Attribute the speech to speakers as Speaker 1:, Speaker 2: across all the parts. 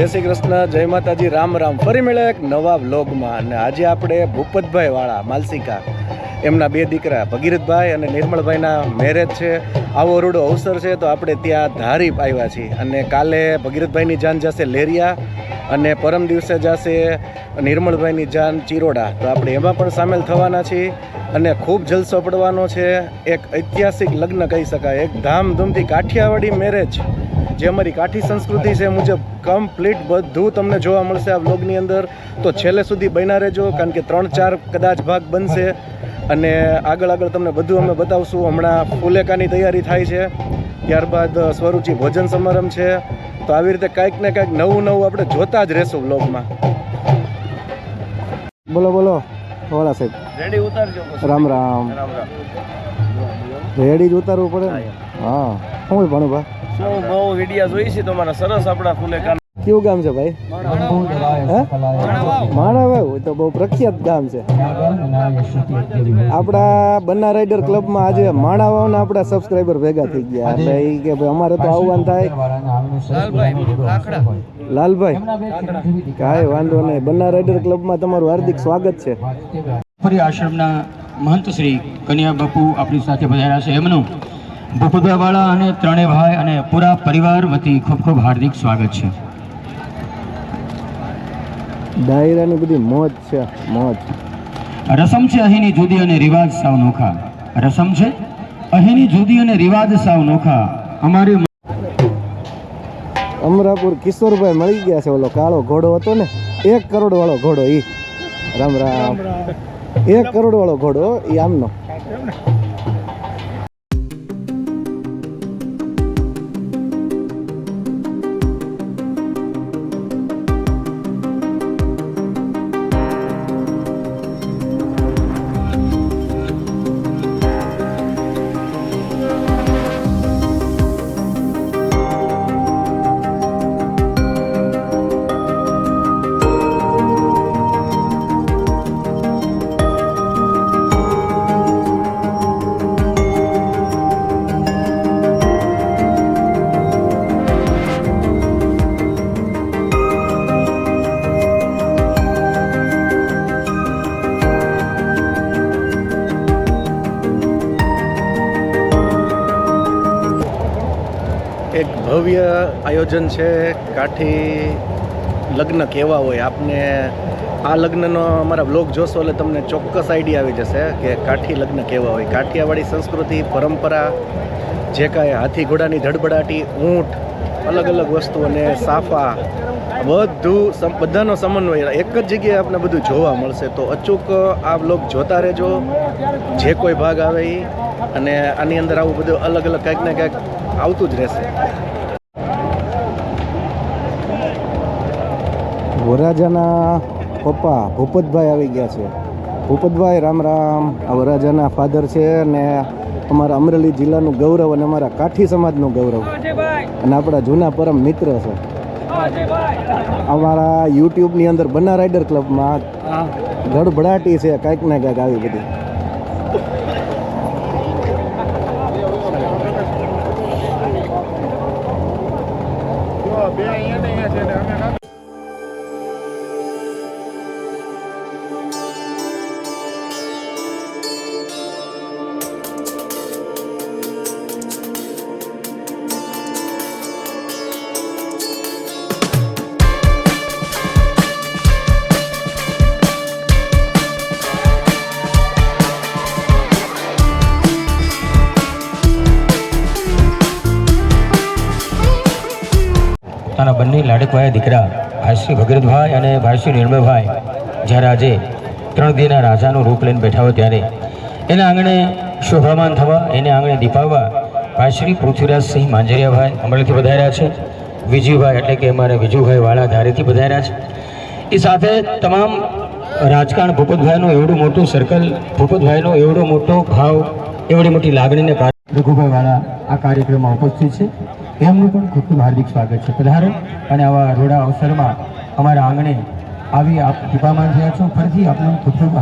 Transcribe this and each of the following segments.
Speaker 1: જય શ્રી કૃષ્ણ, જય માતાજી, રામ રામ. ફરી મળે એક નવા વ્લોગમાં. અને આજે આપણે ભૂપતભાઈ વાળા માલસિકા, એમના બે દીકરા, ભગીરથભાઈ અને નિર્મળભાઈના મેરેજ છે. આવો રૂડો અવસર છે તો આપણે ત્યાં ધારી આવ્યા છીએ. અને કાલે ભગીરથભાઈની જાન જશે લેરિયા અને પરમ દિવસે જશે નિર્મળભાઈની જાન ચિરોડા. તો આપણે એમાં પણ સામેલ થવાના છીએ અને ખૂબ જલસો પડવાનો છે. એક ઐતિહાસિક લગ્ન કહી શકાય. એક ધામધૂમથી કાઠિયાવાડી મેરેજ જે અમારી કાઠી સંસ્કૃતિ છે મુજબ કમ્પ્લીટ બધું તમને જોવા મળશે આ વ્લોગની અંદર. તો છેલ્લે સુધી બન્યા રહેજો કારણ કે ત્રણ ચાર કદાચ ભાગ બનશે. અને આગળ આગળ તમને બધું અમે બતાવશું. હમણાં ફુલેકાની તૈયારી થાય છે. ત્યારબાદ સ્વરૂચિ ભોજન સમારંભ છે. તો આવી રીતે કાંઈક ને કાંઈક નવું નવું આપણે જોતા જ રહેશું વ્લોગમાં બોલો બોલો વાળા સાહેબ.
Speaker 2: રેડી ઉતારજો
Speaker 1: રામ રામ.
Speaker 2: રામ રામ.
Speaker 1: રેડી જ ઉતારવું પડે હા શું ભણુભા
Speaker 2: શું બહુ વિડિયા જોઈ છે તમારા સરસ આપણા ફુલેકા
Speaker 1: કેવું ગામ છે ભાઈ? માણાવાવ તો બહુ પ્રખ્યાત ગામ છે. આપણા બન્ના રાઇડર ક્લબમાં આજે માણાવાવના આપણા સબસ્ક્રાઇબર ભેગા થઈ ગયા. એટલે એ કે ભાઈ અમારે તો આવવાનું થાય. લાલભાઈ કાંઈ વાંધો નહીં. બન્ના રાઇડર ક્લબમાં તમારું હાર્દિક સ્વાગત છે.
Speaker 3: ફરી આશ્રમના મહંત શ્રી કન્યા બાપુ આપણી સાથે પધાર્યા છે. એમનું ભૂપતવાળા અને ત્રણેય ભાઈ અને પૂરા પરિવાર વતી ખૂબ ખૂબ હાર્દિક સ્વાગત છે.
Speaker 1: ડાયરાની બધી મોજ છે મોજ.
Speaker 3: રસમ છે અહીંની જુદી અને રિવાજ સાવ નોખા. રસમ છે અહીંની જુદી અને રિવાજ સાવ નોખા. અમારી
Speaker 1: અમરાપુર કિશોરભાઈ મળી ગયા છે ઓલો કાળો ઘોડો હતો ને એક કરોડ વાળો ઘોડો ઈ. રામ રામ. એક કરોડ વાળો ઘોડો ઈ આમનો. ભવ્ય આયોજન છે કાઠી લગ્ન કેવા હોય. આપને આ લગ્નનો અમારા બ્લોગ જોશો એટલે તમને ચોક્કસ આઈડિયા આવી જશે કે કાઠી લગ્ન કેવા હોય. કાઠિયાવાડી સંસ્કૃતિ, પરંપરા, જે કાંઈ હાથી ઘોડાની ધડબડાટી, ઊંટ, અલગ અલગ વસ્તુ અને સાફા, બધું બધાનો સમન્વય એક જ જગ્યાએ આપણે બધું જોવા મળશે. તો અચૂક આ બ્લોગ જોતા રહેજો. જે કોઈ ભાગ આવે એ અને આની અંદર આવું બધું અલગ અલગ કંઈક ને કંઈક આવતું જ રહેશે. વરાજાના પપ્પા ભૂપતભાઈ આવી ગયા છે. ભૂપતભાઈ રામ રામ. આ વરાજાના ફાધર છે અને અમારા અમરેલી જિલ્લાનું ગૌરવ અને અમારા કાઠી સમાજનું ગૌરવ. અને આપણા જૂના પરમ મિત્ર છે. અમારા યુટ્યુબની અંદર બન્ના રાઇડર ક્લબમાં ધડભડાટી છે કાંઈક ને કાંઈક આવી બધી.
Speaker 3: પોતાના બંને લાડકવાયા દીકરા ભાઈશ્રી ભગીરથભાઈ અને ભાઈશ્રી નિર્મયભાઈ જ્યારે આજે ત્રણ દિવના રાજાનું રૂપ લઈને બેઠા હોય ત્યારે એના આંગણે શોભામાન થવા, એને આંગણે દીપાવવા ભાઈશ્રી પૃથ્વીરાજસિંહ માંજરિયાભાઈ અમરેલીથી વધાર્યા છે. વિજયભાઈ એટલે કે અમારે વિજુભાઈ વાળા ધારેથી વધાર્યા છે. એ સાથે તમામ રાજકારણ ભૂપતભાઈનું એવડું મોટું સર્કલ ભૂપતભાઈનો એવડો મોટો ભાવ, એવડી મોટી લાગણીને રઘુભાઈ વાળા આ કાર્યક્રમમાં ઉપસ્થિત છે. એમનું પણ ખૂબ ખૂબ હાર્દિક સ્વાગત છે. પધારો અને આવા રોડા અવસરમાં અમારા આંગણે આવી આપ કૃપામાં થયા છો. ફરીથી આપનું ખૂબ ખૂબ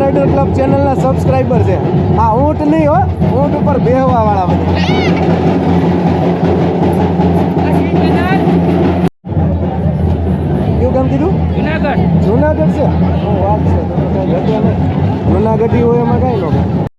Speaker 1: રાઇડર ક્લબ ચેનલના સબસ્ક્રાઈબર છે. આ ઊંટ નહીં હો ઊંટ ઉપર બેહવા વાળા બધા. કેવું કામ કીધું?
Speaker 2: જુનાગઢ.
Speaker 1: જુનાગઢ છે? હું વાત છે. જુનાગઢ હોય એમાં કાંઈ ન